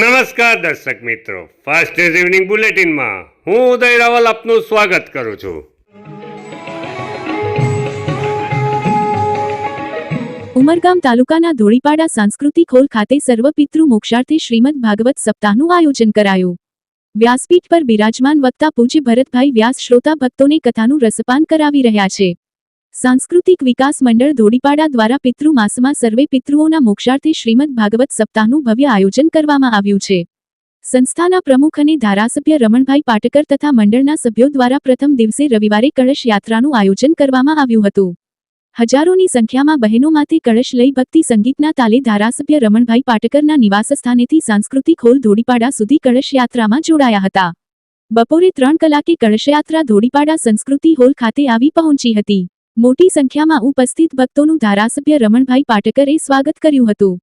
નમસ્કાર દર્શક મિત્રો. ફાસ્ટ ઇવનિંગ બુલેટિનમાં હું ઉદય રાવલ આપનું સ્વાગત કરું છું. ઉમરગામ તાલુકાના ધોળીપાડા સાંસ્કૃતિક હોલ ખાતે સર્વ પિતૃ મોક્ષાર્થે શ્રીમદ ભાગવત સપ્તાહનું આયોજન કરાયું. વ્યાસપીઠ પર બિરાજમાન વક્તા પૂજ્ય ભરતભાઈ વ્યાસ શ્રોતા ભક્તોને કથાનું રસપાન કરાવી રહ્યા છે. સાંસ્કૃતિક વિકાસ મંડળ ધોડીપાડા દ્વારા પિતૃ માસમાં સર્વે પિતૃઓના મોક્ષાર્થે શ્રીમદ ભાગવત સપ્તાહનું ભવ્ય આયોજન કરવામાં આવ્યું છે. સંસ્થાના પ્રમુખ અને ધારાસભ્ય રમણભાઈ પાટકર તથા મંડળના સભ્યો દ્વારા પ્રથમ દિવસે રવિવારે કળશ યાત્રાનું આયોજન કરવામાં આવ્યું હતું. હજારોની સંખ્યામાં બહેનોમાંથી કળશ લઈ ભક્તિ સંગીતના તાલે ધારાસભ્ય રમણભાઈ પાટકરના નિવાસસ્થાનેથી સાંસ્કૃતિક હોલ ધોડીપાડા સુધી કળશ યાત્રામાં જોડાયા હતા. બપોરે ત્રણ કલાકે કળશયાત્રા ધોડીપાડા સંસ્કૃતિ હોલ ખાતે આવી પહોંચી હતી. મોટી સંખ્યામાં ઉપસ્થિત ભક્તોનું ધારાસભ્ય રમણભાઈ પાટકરે સ્વાગત કર્યું હતું.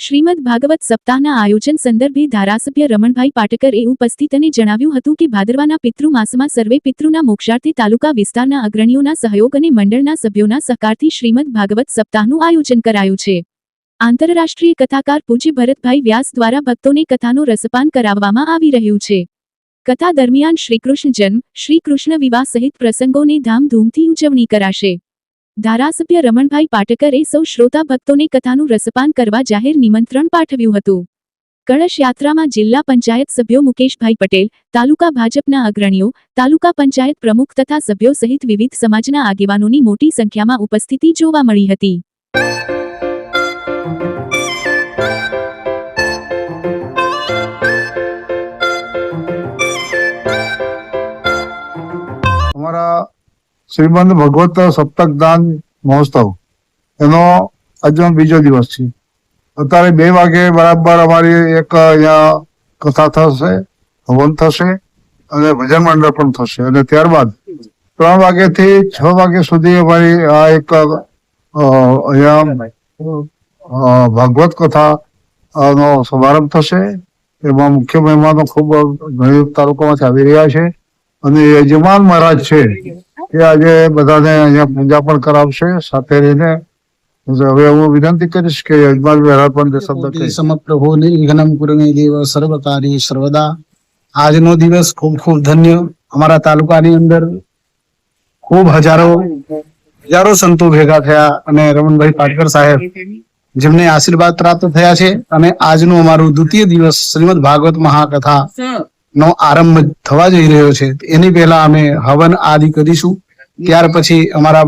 શ્રીમદ ભાગવત સપ્તાહના આયોજન સંદર્ભે ધારાસભ્ય રમણભાઈ પાટકરે ઉપસ્થિતને જણાવ્યું હતું કે ભાદરવાના પિતૃ માસમાં સર્વે પિતૃના મોક્ષાર્થે તાલુકા વિસ્તારના અગ્રણીઓના સહયોગ અને મંડળના સભ્યોના સહકારથી શ્રીમદ ભાગવત સપ્તાહનું આયોજન કરાયું છે. આંતરરાષ્ટ્રીય કથાકાર પૂજ્ય ભરતભાઈ વ્યાસ દ્વારા ભક્તોને કથાનું રસપાન કરાવવામાં આવી રહ્યું છે. કથા દરમિયાન શ્રીકૃષ્ણ જન્મ, શ્રીકૃષ્ણ વિવાહ સહિત પ્રસંગોને ધામધૂમથી ઉજવણી કરાશે. ધારાસભ્ય રમણભાઈ પાટકરે સૌ શ્રોતા ભક્તોને કથાનું રસપાન કરવા જાહેર નિમંત્રણ પાઠવ્યું હતું. કળશ યાત્રામાં જિલ્લા પંચાયત સભ્યો મુકેશભાઈ પટેલ, તાલુકા ભાજપના અગ્રણીઓ, તાલુકા પંચાયત પ્રમુખ તથા સભ્યો સહિત વિવિધ સમાજના આગેવાનોની મોટી સંખ્યામાં ઉપસ્થિતિ જોવા મળી હતી. શ્રીમંત ભગવત સપ્તક દાન મહોત્સવ. એનો આજનો બીજો દિવસ છે. અત્યારે બે વાગે બરાબર અમારી એક અહીંયા કથા થશે, હવન થશે અને ભજન મંડળ પણ થશે. અને ત્યારબાદ ત્રણ વાગ્યાથી છ વાગ્યા સુધી અમારી આ એક અહીંયા ભાગવત કથા નો શુભારંભ થશે. એમાં મુખ્ય મહેમાનો ખૂબ ઘણી તાલુકામાંથી આવી રહ્યા છે. અને યજમાન મહારાજ છે એ આજે બધાને અહીંયા પૂજા પણ કરાવશે સાથે રહીને. હવે હું વિનંતી કરીશ કે યજમાન મહારાજ પણ શબ્દ સમપ્રભુ નિર્વિઘ્નમ કુરમે દેવ સર્વકારી સર્વદા. આજનો દિવસ ખૂબ ખૂબ ધન્ય. અમારા તાલુકાની અંદર ખૂબ હજારો હજારો સંતો ભેગા થયા અને રમણભાઈ પાટકર સાહેબ જેમને આશીર્વાદ પ્રાપ્ત થયા છે. અને આજનું અમારું દ્વિતીય દિવસ શ્રીમદ ભાગવત મહાકથા નો આરંભ થવા જઈ રહ્યો છે. એની પહેલા અમે હવન આદિ કરીશું. ત્યાર પછી અમારા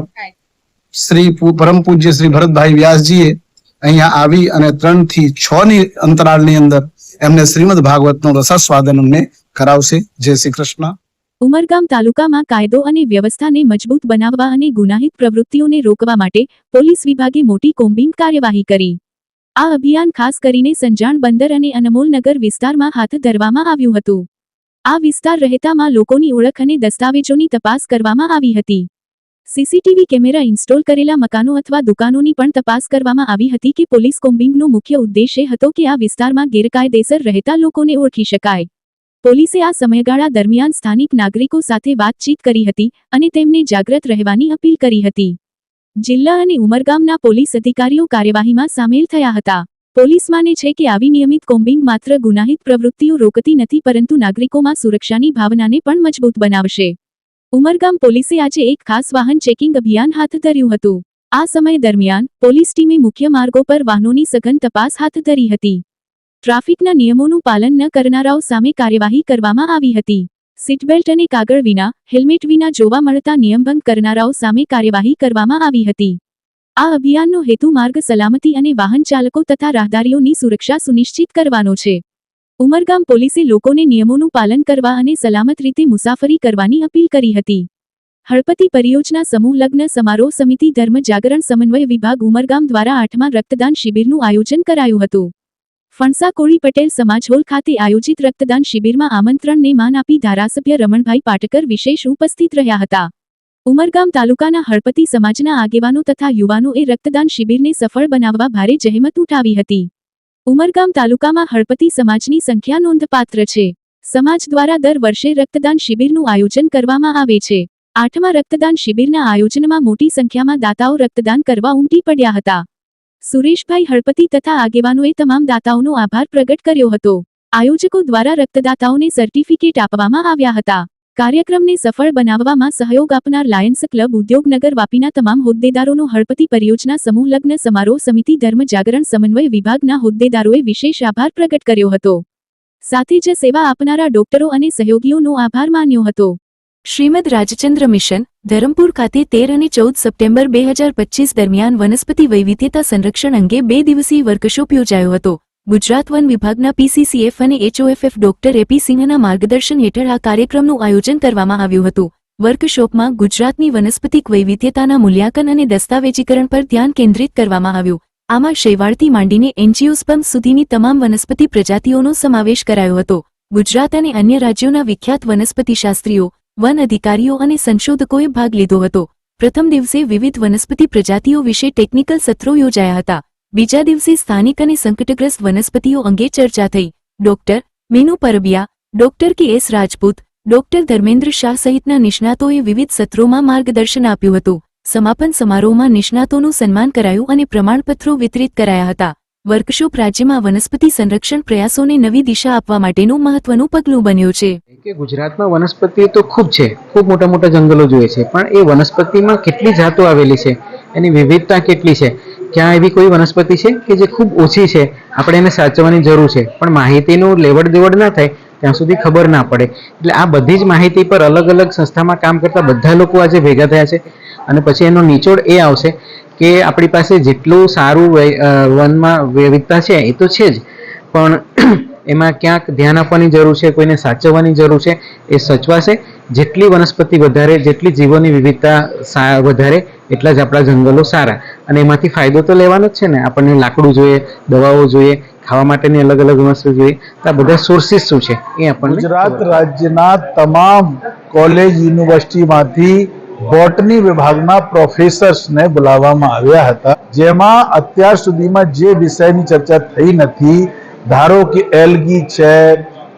શ્રી પરમ પૂજ્ય શ્રી ભરતભાઈ વ્યાસજીએ અહીંયા આવી અને ત્રણથી છ ની અંતરાળની અંદર એમને શ્રીમદ ભાગવતનો રસાસ્વાદન અમને કરાવશે. જય શ્રી કૃષ્ણ. ઉમરગામ તાલુકામાં કાયદો અને વ્યવસ્થાને મજબૂત બનાવવા અને ગુનાહિત પ્રવૃત્તિઓને રોકવા માટે પોલીસ વિભાગે મોટી કોમ્બિંગ કાર્યવાહી કરી. આ અભિયાન ખાસ કરીને સંજાણ બંદર અને અનમોલનગર વિસ્તારમાં હાથ ધરવામાં આવ્યું હતું. આ વિસ્તાર રહેતામાં લોકોની ઓળખ અને દસ્તાવેજોની તપાસ કરવામાં આવી હતી. સીસીટીવી કેમેરા ઇન્સ્ટોલ કરેલા મકાનો અથવા દુકાનોની પણ તપાસ કરવામાં આવી હતી કે પોલીસ કોમ્બિંગનો મુખ્ય ઉદ્દેશ હતો કે આ વિસ્તારમાં ગેરકાયદેસર રહેતા લોકોને ઓળખી શકાય. પોલીસે આ સમયગાળા દરમિયાન સ્થાનિક નાગરિકો સાથે વાતચીત કરી હતી અને તેમને જાગ્રત રહેવાની અપીલ કરી હતી. જિલ્લા અને ઉમરગામના પોલીસ અધિકારીઓ કાર્યવાહીમાં સામેલ થયા હતા. પોલીસ માને છે કે આવી નિયમિત કોમ્બિંગ માત્ર ગુનાહિત પ્રવૃત્તિઓ રોકતી નથી, પરંતુ નાગરિકોમાં સુરક્ષાની ભાવનાને પણ મજબૂત બનાવશે. ઉમરગામ પોલીસે આજે એક ખાસ વાહન ચેકિંગ અભિયાન હાથ ધર્યું હતું. આ સમય દરમિયાન, પોલીસ ટીમે મુખ્ય માર્ગો પર વાહનોની સઘન તપાસ હાથ ધરી હતી. ટ્રાફિકના નિયમોનું પાલન ન કરનારાઓ સામે કાર્યવાહી કરવામાં આવી હતી. સીટબેલ્ટ અને કાગળ વિના, હેલ્મેટ વિના જોવા મળતા નિયમભંગ કરનારાઓ સામે કાર્યવાહી કરવામાં આવી હતી. આ અભિયાનનો હેતુ માર્ગ સલામતી અને વાહન ચાલકો તથા રાહદારીઓની સુરક્ષા સુનિશ્ચિત કરવાનો છે. ઉમરગામ પોલીસે લોકોને નિયમોનું પાલન કરવા અને સલામત રીતે મુસાફરી કરવાની અપીલ કરી હતી. હળપતિ પરિયોજના સમૂહ લગ્ન સમારોહ સમિતિ ધર્મ જાગરણ સમન્વય વિભાગ ઉમરગામ દ્વારા આઠમા રક્તદાન શિબિરનું આયોજન કરાયું હતું. ફણસા કોળી પટેલ સમાજ હોલ ખાતે આયોજિત રક્તદાન શિબિરમાં આમંત્રણને માન આપી ધારાસભ્ય રમણભાઈ પાટકર વિશેષ ઉપસ્થિત રહ્યા હતા. ઉમરગામ તાલુકાના હળપતિ સમાજના આગેવાનો તથા યુવાનોએ રક્તદાન શિબિરને સફળ બનાવવા ભારે જહેમત ઉઠાવી હતી. ઉમરગામ તાલુકામાં હળપતિ સમાજની સંખ્યા નોંધપાત્ર છે. સમાજ દ્વારા દર વર્ષે રક્તદાન શિબિરનું આયોજન કરવામાં આવે છે. આઠમા રક્તદાન શિબિરના આયોજનમાં મોટી સંખ્યામાં દાતાઓ રક્તદાન કરવા ઉમટી પડ્યા હતા. સુરેશભાઈ હળપતિ તથા આગેવાનોએ તમામ દાતાઓનો આભાર પ્રગટ કર્યો હતો. આયોજકો દ્વારા રક્તદાતાઓને સર્ટિફિકેટ આપવામાં આવ્યા હતા. કાર્યક્રમને સફળ બનાવવામાં સહયોગ આપનાર લાયન્સ ક્લબ ઉદ્યોગનગર વાપીના તમામ હોદ્દેદારોનો હળપતિ પરિયોજના સમૂહ લગ્ન સમારોહ સમિતિ ધર્મ જાગરણ સમન્વય વિભાગના હોદ્દેદારોએ વિશેષ આભાર પ્રગટ કર્યો હતો. સાથે જ સેવા આપનારા ડોક્ટરો અને સહયોગીઓનો આભાર માન્યો હતો. શ્રીમદ રાજચંદ્ર મિશન, ધરમપુર ખાતે તેર અને ચૌદ સપ્ટેમ્બર બે હજાર દરમિયાન વનસ્પતિ વૈવિધ્યતા સંરક્ષણ અંગે બે દિવસીય વર્કશોપ યોજાયો હતો. ગુજરાત વન વિભાગના પીસીસીએફ અને એચઓએફએફ ડોક્ટર એપી સિંહના માર્ગદર્શન હેઠળ આ કાર્યક્રમનું આયોજન કરવામાં આવ્યું હતું. વર્કશોપમાં ગુજરાતની વનસ્પતિક વૈવિધ્યતાના મૂલ્યાંકન અને દસ્તાવેજીકરણ પર ધ્યાન કેન્દ્રિત કરવામાં આવ્યું. આમાં શેવાળથી માંડીને એન્જીઓસ્પમ સુધીની તમામ વનસ્પતિ પ્રજાતિઓનો સમાવેશ કરાયો હતો. ગુજરાત અને અન્ય રાજ્યોના વિખ્યાત વનસ્પતિશાસ્ત્રીઓ, વન અધિકારીઓ અને સંશોધકોએ ભાગ લીધો હતો. પ્રથમ દિવસે વિવિધ વનસ્પતિ પ્રજાતિઓ વિશે ટેકનિકલ સત્રો યોજાયા હતા. બીજા દિવસે સ્થાનિક અને સંકટગ્રસ્ત વનસ્પતિઓ અંગે ચર્ચા થઈ. Doctor Meenu Parbiya, doctor K S Rajput, doctor Dharmendra Shah સહિતના નિષ્ણાતોએ વિવિધ સત્રોમાં માર્ગદર્શન આપ્યું હતું. સમાપન સમારોહમાં નિષ્ણાતોનું સન્માન કરાયું અને પ્રમાણપત્રો વિતરિત કરાયા હતા. વર્કશોપ રાજ્યમાં વનસ્પતિ સંરક્ષણ પ્રયાસોને નવી દિશા આપવા માટેનું મહત્વનું પગલું બન્યું છે. કે ગુજરાતમાં વનસ્પતિ તો ખૂબ છે. ખૂબ મોટા મોટા જંગલો જોઈએ છે. પણ એ વનસ્પતિમાં કેટલી જાતો આવેલી છે? એની વિવિધતા કેટલી છે? ક્યાં એવી કોઈ વનસ્પતિ છે કે જે ખૂબ ઓછી છે? આપણે એને સાચવવાની જરૂર છે. પણ માહિતીનું લેવડ દેવડ ના થાય, ત્યાં સુધી ખબર ના પડે. એટલે આ બધી જ માહિતી પર અલગ અલગ સંસ્થામાં કામ કરતા બધા લોકો આજે ભેગા થયા છે. અને પછી એનો નિચોડ એ આવશે કે આપણી પાસે જેટલું સારું વનમાં વિવિધતા છે, એ તો છે જ. પણ એમાં ક્યાંક ધ્યાન આપવાની જરૂર છે કોઈને સાચવવાની જરૂર છે એ સચવાશે. જેટલી વનસ્પતિ વધારે જેટલી જીવોની વિવિધતા વધારે એટલા જ આપણા જંગલો સારા. અને એમાંથી ફાયદો તો લેવાનો જ છે ને. આપણને લાકડું જોઈએ દવાઓ જોઈએ ખાવા માટેની અલગ અલગ વસ્તુ જોઈએ. તો આ બધા સોર્સિસ શું છે? એ આપણને ગુજરાત રાજ્યના તમામ કોલેજ યુનિવર્સિટીમાંથી બોટની વિભાગના પ્રોફેસર્સને બોલાવવામાં આવ્યા હતા. જેમાં અત્યાર સુધીમાં જે વિષયની ચર્ચા થઈ નથી ધારો કે એલગી છે,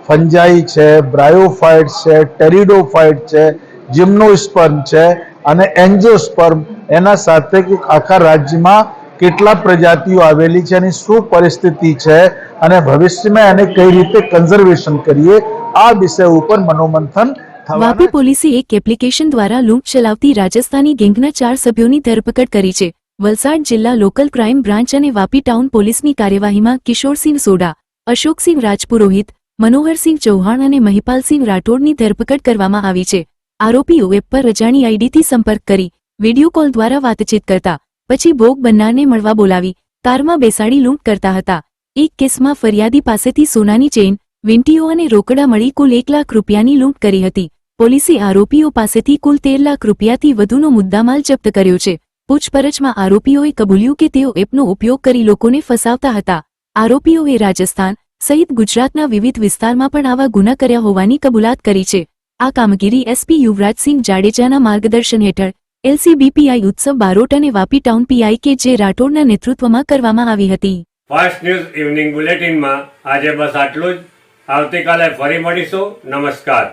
ફંજાઈ છે બ્રાયોફાઇટ છે ટેરિડોફાઇટ છે, જિમ્નોસ્પર્મ છે અને એન્જોસ્પર્મ એના સાથે આખા રાજ્યમાં કેટલા પ્રજાતિઓ આવેલી છે અને શું પરિસ્થિતિ છે અને ભવિષ્યમાં એને કઈ રીતે કન્ઝર્વેશન કરીએ, આ વિષય ઉપર મનોમંથન વાપી પોલીસે એક એપ્લિકેશન દ્વારા લૂંટ ચલાવતી રાજસ્થાની ગેંગના ચાર સભ્યોની ધરપકડ કરી છે. વલસાડ જિલ્લા લોકલ ક્રાઇમ બ્રાન્ચ અને વાપી ટાઉન પોલીસની કાર્યવાહીમાં કિશોરસિંહ સોડા, અશોકસિંહ રાજપુરોહિત, મનોહરસિંહ ચૌહાણ અને મહિપાલસિંહ રાઠોડની ધરપકડ કરવામાં આવી છે. આરોપીઓ વેબ પર રજાની આઈડીથી સંપર્ક કરી, વીડિયો કોલ દ્વારા વાતચીત કરતા, પછી ભોગ બનનારને મળવા બોલાવી, કારમાં બેસાડી લૂંટ કરતા હતા. એક કેસમાં ફરિયાદી પાસેથી સોનાની ચેઇન, વીંટીઓ અને રોકડા મળી કુલ એક લાખ રૂપિયાની લૂંટ કરી હતી. પોલીસે આરોપીઓ પાસેથી કુલ તેર લાખ રૂપિયાથી વધુનો મુદ્દામાલ જપ્ત કર્યો છે. પૂછપરછમાં આરોપીઓએ કબૂલ્યું કે તેઓ એપનો ઉપયોગ કરી લોકોને ફસાવતા હતા. આરોપીઓએ રાજસ્થાન સહિત ગુજરાતના વિવિધ વિસ્તારમાં પણ આવા ગુના કર્યા હોવાની કબૂલાત કરી છે. આ કામગીરી એસપી યુવરાજસિંહ જાડેજાના માર્ગદર્શન હેઠળ એલસીબીપીઆઈ ઉત્સવ બારોટ અને વાપી ટાઉન પીઆઈ કે જે રાઠોડના નેતૃત્વમાં કરવામાં આવી હતી. ફાસ્ટ ન્યૂઝ ઇવનિંગ બુલેટિનમાં આજે બસ આટલું જ. આવતીકાલે ફરી મળીશું. નમસ્કાર.